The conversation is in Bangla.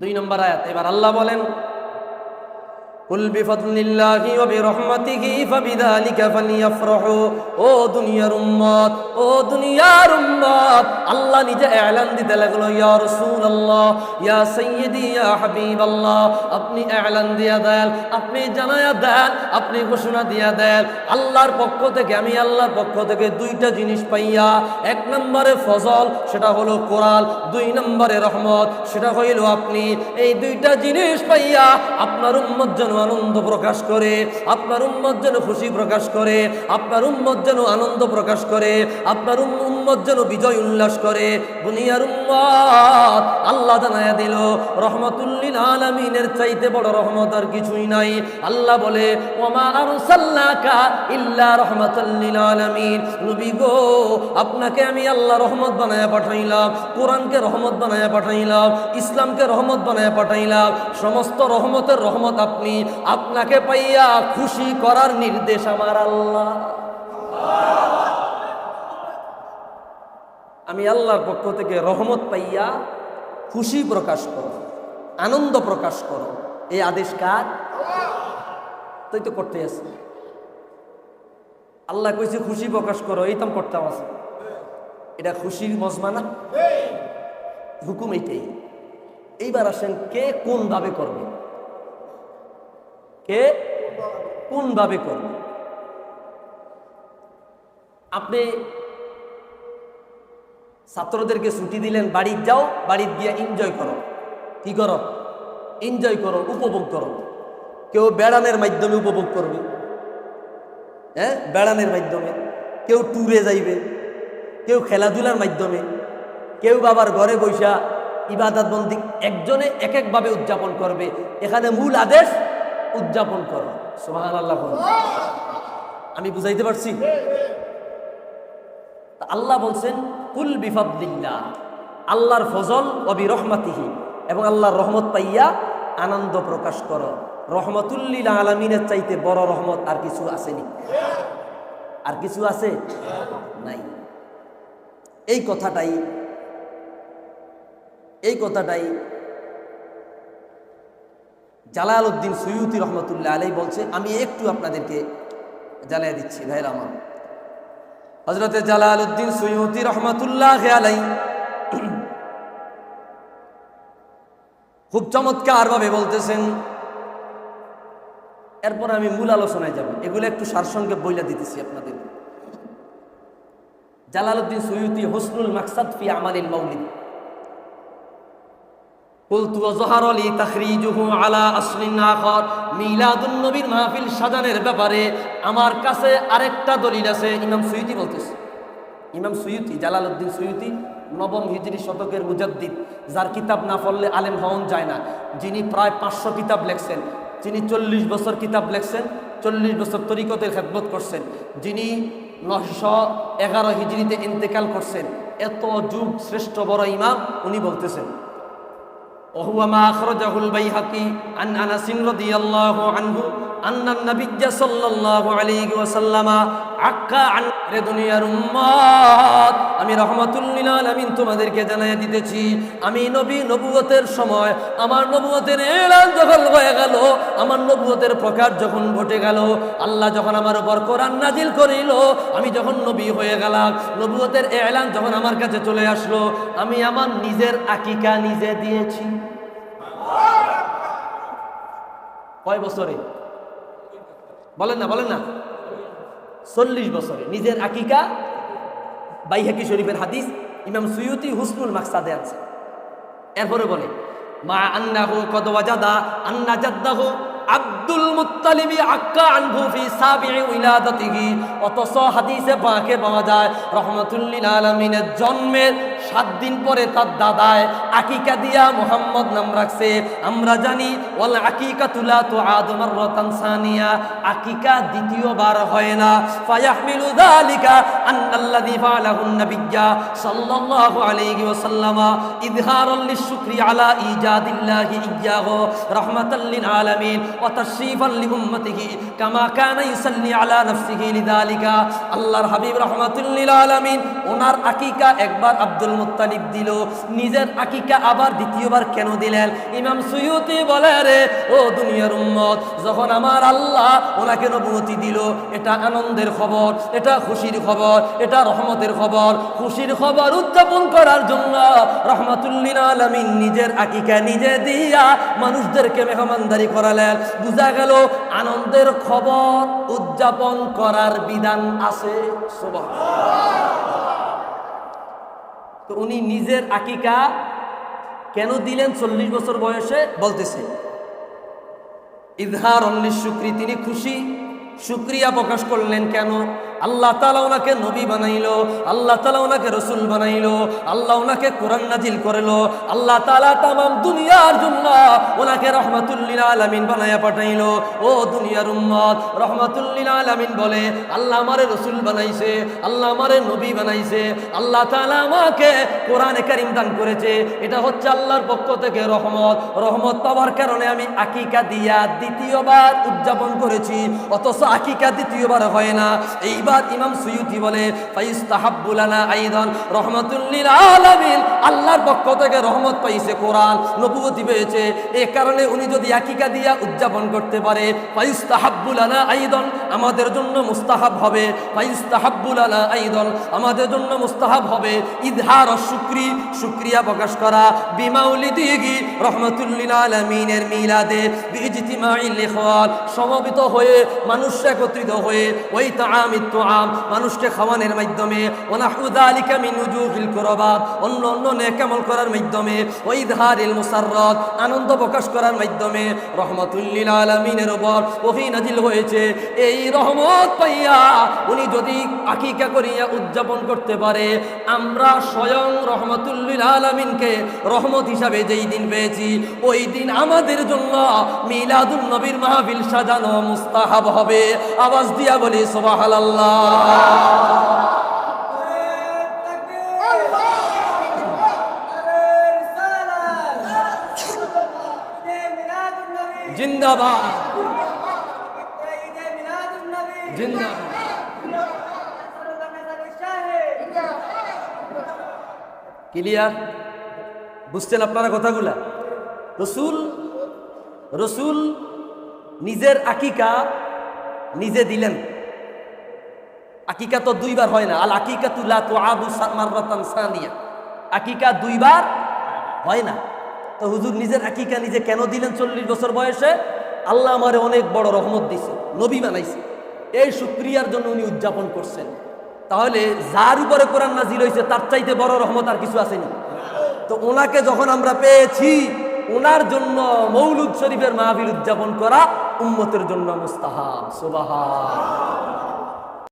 দুই নম্বর আয়াত। এবার আল্লাহ বলেন হাবিবাল্লাহ। আপনি ঘোষণা দিয়া দেন। আল্লাহর পক্ষ থেকে, আমি আল্লাহর পক্ষ থেকে দুইটা জিনিস পাইয়া, এক নম্বরে ফজল, সেটা হলো কোরআন, দুই নম্বরে রহমত, সেটা হইল আপনি। এই দুইটা জিনিস পাইয়া আপনার উম্মত যেন আনন্দ প্রকাশ করে, আপনার উম্মত যেন খুশি প্রকাশ করে, আপনার উম্মত যেন আনন্দ প্রকাশ করে, আপনার উম- উম্মত যেন বিজয় উল্লাস করে। দুনিয়ার উম্মত আল্লাহ জানায়া দিল রহমতুল্লিল আলামিনের চাইতে বড় রহমত আর কিছুই নাই। আল্লাহ বলে, ওমা আরসাল্লাকা ইল্লা রহমাতাল্লিল আলামিন। নবী গো, আপনাকে আমি আল্লাহ রহমত বানায়া পাঠাইলাম, কোরআনকে রহমত বানায়া পাঠাইলাম, ইসলামকে রহমত বানায়া পাঠাইলাম। সমস্ত রহমতের রহমত আপনি, আপনাকে পাইয়া খুশি করার নির্দেশ আমার আল্লাহ। আমি আল্লাহর পক্ষ থেকে রহমত পাইয়া খুশি প্রকাশ করো, আনন্দ প্রকাশ করো। এই আদেশ কার? তুই তো করতে আছে। আল্লাহ কইছে, খুশি প্রকাশ করো, এই তো করতাম আছে। এটা খুশির মজমানা হুকুম এইটাই এইবার আসেন, কে কোন ভাবে করবে? কে কোন ভাবে করবে? আপনি ছাত্রদেরকে ছুটি দিলেন বাড়ি যাও বাড়ি গিয়ে এনজয় করো। কি করো? এনজয় করো, উপভোগ করো। কেউ বেড়ানের মাধ্যমে উপভোগ করবে। হ্যাঁ? বেড়ানের মাধ্যমে। কেউ ট্যুরে যাইবে। কেউ খেলাধুলার মাধ্যমে। কেউ বাবার ঘরে বৈশা ইবাদত বন্দি একজনে এক একভাবে উদযাপন করবে। এখানে মূল আদেশ, উদযাপন করো। সোহান আল্লাহ। আমি বুঝাইতে পারছি? আল্লাহ বলছেন কুল বিফাদ্দিল্লাহ আল্লাহর ফজল অবি রহমাতিহি এবং আল্লাহর রহমত পাইয়া আনন্দ প্রকাশ করো। রহমতুল্লিল আলমিনের চাইতে বড় রহমত আর কিছু আসেনি। আর কিছু আছে? নাই। এই কথাটাই এই কথাটাই জালাল উদ্দিন সৈয়ুতি রহমতুল্লাহ আলাই বলছে। আমি একটু আপনাদেরকে জানাই দিচ্ছি আমার। হজরতে জালাল উদ্দিন সৈয়দি রহমতুল্লাহ আলাই খুব চমৎকারভাবে বলতেছেন, এরপর আমি মূল আলোচনায় যাব। এগুলো একটু সারসংকে বইলা দিতেছি আপনাদের। জালালউদ্দিন সৈয়দি হোসনুল মাকসাদ ফি আমালিল মৌলিদ কুলতু জহার আলী তাখরিজুহু আলা আসলিন আখর। মিলাদুন নবীর মাহফিল সাজানের ব্যাপারে আমার কাছে আরেকটা দলিল আছে, ইমাম সুইতি বলতেছে। ইমাম সুইতি, জালালউদ্দিন সুইতি, নবম হিজড়ি শতকের মুজাদ্দিদ, যার কিতাব না পড়লে আলেম হওয়ান যায় না। যিনি প্রায় পাঁচশো কিতাব লেখছেন, যিনি চল্লিশ বছর কিতাব লেখছেন, চল্লিশ বছর তরিকতের খেদমত করছেন, যিনি নশো এগারো হিজড়িতে ইন্তেকাল করছেন, এত যুগ শ্রেষ্ঠ বড় ইমাম উনি বলতেছেন। ওহুয়া মা আখরজাহুল বাইহাকি আন আনাসিন রাদিয়াল্লাহু আনহু আন্নান নবিজ্জা সাল্লাল্লাহু আলাইহি ওয়াসাল্লামা জানাই দিতেছি, আমি নবী নবুয়তের সময় আমার নবুয়তের এলান হয়ে গেল, আমার নবুয়তের প্রকার যখন ঘটে গেল, আল্লাহ যখন আমার উপর কোরআন নাজিল করিল, আমি যখন নবী হয়ে গেলাম নবুয়তের এলান যখন আমার কাছে চলে আসলো, আমি আমার নিজের আকিকা নিজে দিয়েছি। কয় বছরে? বলেন না বলেন না। চল্লিশ বছরে নিজের আকিকা বাইহাকি শরীফের হাদিস ইমাম সুয়ুতি হুসনুল মাকসাদে আছে। এরপরে বলে, মা আন্নাহু কদ ওয়াজাদা আন্না জাদ্দাহু আব্দুল মুত্তালিবি আক্কা আনহু ফি সাবি'i উইলাদাতিহি। অতস হাদিসে পাকে পাওয়া যায় রহমাতুল্লিল আলামিনের জন্মের সাত দিন পরে তার দাদায় আকিকা দিয়া মোহাম্মদ নাম রাখছে। আমরা জানি, ওয়াল আকিকাতু লা তুআদু মাররাতান সানিয়া। আকিকা দ্বিতীয়বার হয় না। ফায়াহমিলু যালিকা আন্নাল্লাযী ফাআলাহু নাবিয়্যা সাল্লাল্লাহু আলাইহি ওয়াসাল্লামা ইযহারাল লিশুকরি আলা ইজাদিল্লাহি ইয়্যাহু রাহমাতাল লিল আলামিন ওয়া তাশরীফান লিউম্মতিহি কামা কানা ইউসাল্লি আলা নাফসিহি লিযালিকা। আল্লাহর হাবিব রাহমাতুল লিল আলামিন, ওনার আকিকা একবার আব্দুল আব্দুল মুত্তালিব দিল, নিজের আকিকা আবার দ্বিতীয়বার কেন দিলেন ইমাম সুয়ুতি বলে রে ও দুনিয়ার উম্মত, যখন আমার আল্লাহ ওনাকে নবুমতি দিল, এটা আনন্দের খবর, এটা খুশির খবর, এটা রহমতের খবর, খুশির খবর উদযাপন করার জন্য রহমাতুল্লিন আলমিন নিজের আকিকা নিজে দিয়া মানুষদেরকে মেহমানদারি করালেন বুঝা গেল আনন্দের খবর উদযাপন করার বিধান আছে, সুবহানাল্লাহ। তো উনি নিজের আকিকা কেন দিলেন চল্লিশ বছর বয়সে? বলতেছে ইজহার অন্যের শুক্রি তিনি খুশি। শুক্রিয়া প্রকাশ করলেন কেন? আল্লাহ তালা ওনাকে নবী বানাইলো, আল্লাহ তালা ওনাকে রসুল বানাইলো, আল্লাহ ওনাকে কোরআন নাজিল করল, আল্লাহ তালা তামাম দুনিয়ার জন্য ওনাকে রহমাতুল্লিল আলামিন বানাইয়া পাঠাইলো। ও দুনিয়ার উম্মত রহমাতুল্লিল আলামিন বলে, আল্লাহ আমারে রসুল বানাইছে, আল্লাহ আমারে নবী বানাইছে, আল্লাহ তালা আমাকে কোরআনে কারিম দান করেছে। এটা হচ্ছে আল্লাহর পক্ষ থেকে রহমত। রহমত পাওয়ার কারণে আমি আকিকা দিয়া দ্বিতীয়বার উদযাপন করেছি, অথচ আকিকা দ্বিতীয়বার হয় না। এইবার ইমাম সুয়ুতি বলে ফাইস্তাহাব্বুলানা আইদান রহমাতুল্লিল আলামিন। আল্লাহর পক্ষ থেকে রহমত পাইছে কোরআন নবুয়তি পেয়েছে। এ কারণে উনি যদি আকিকা দিয়া উদযাপন করতে পারে ফাইস্তাহাব্বুলানা আইদান, আমাদের জন্য মুস্তাহাব হবে। ফাইস্তাহাব্বুলানা আইদান, আমাদের জন্য মুস্তাহাব হবে। ইদহার শুক্রি, শুক্রিয়া প্রকাশ করা। বিমাউলিদিগি রহমাতুল্লিল আলামিনের মিলাদে বিইজতিমাইল ইখওয়ান সমবেত হয়ে, মানুষ একত্রিত হয়ে ওই তাআমিত মানুষকে খাওয়ানোর মাধ্যমে অন্য অন্য নেক আমল করার মাধ্যমে ওই ধারিল আনন্দ প্রকাশ করার মাধ্যমে রহমাতুল্লিল আলামিনের নাজিল হয়েছে। এই রহমত পাইয়া উনি যদি আকিকা করিয়া উদযাপন করতে পারে, আমরা স্বয়ং রহমতুল্লিল আলমিনকে রহমত হিসাবে যেই দিন পেয়েছি, ওই দিন আমাদের জন্য মিলাদুল নবীর মাহফিল সাজানো মুস্তাহাব হবে। আওয়াজ দিয়া বলি, সুবহানাল্লাহ। ক্লিয়ার বুঝছেন আপনারা কথাগুলা? রসুল রসুল নিজের আকিকা নিজে দিলেন। আকিকা তো দুইবার হয় না। আল আকিকা তুলা তো আবু মাররাতান সানিয়া। আকিকা দুইবার হয় না। তো হুজুর নিজের আকিকা নিজে কেন দিলেন চল্লিশ বছর বয়সে? আল্লাহ আমারে অনেক বড় রহমত দিছে, নবী বানাইছে। এই শুক্রিয়ার জন্য উনি উদযাপন করছেন। তাহলে যার উপরে কোরআন নাজিল হয়েছে তার চাইতে বড় রহমত আর কিছু আসেনি তো ওনাকে যখন আমরা পেয়েছি ওনার জন্য মৌলুদ শরীফের মাহবিল উদযাপন করা উম্মতের জন্য মুস্তাহাব সুবাহা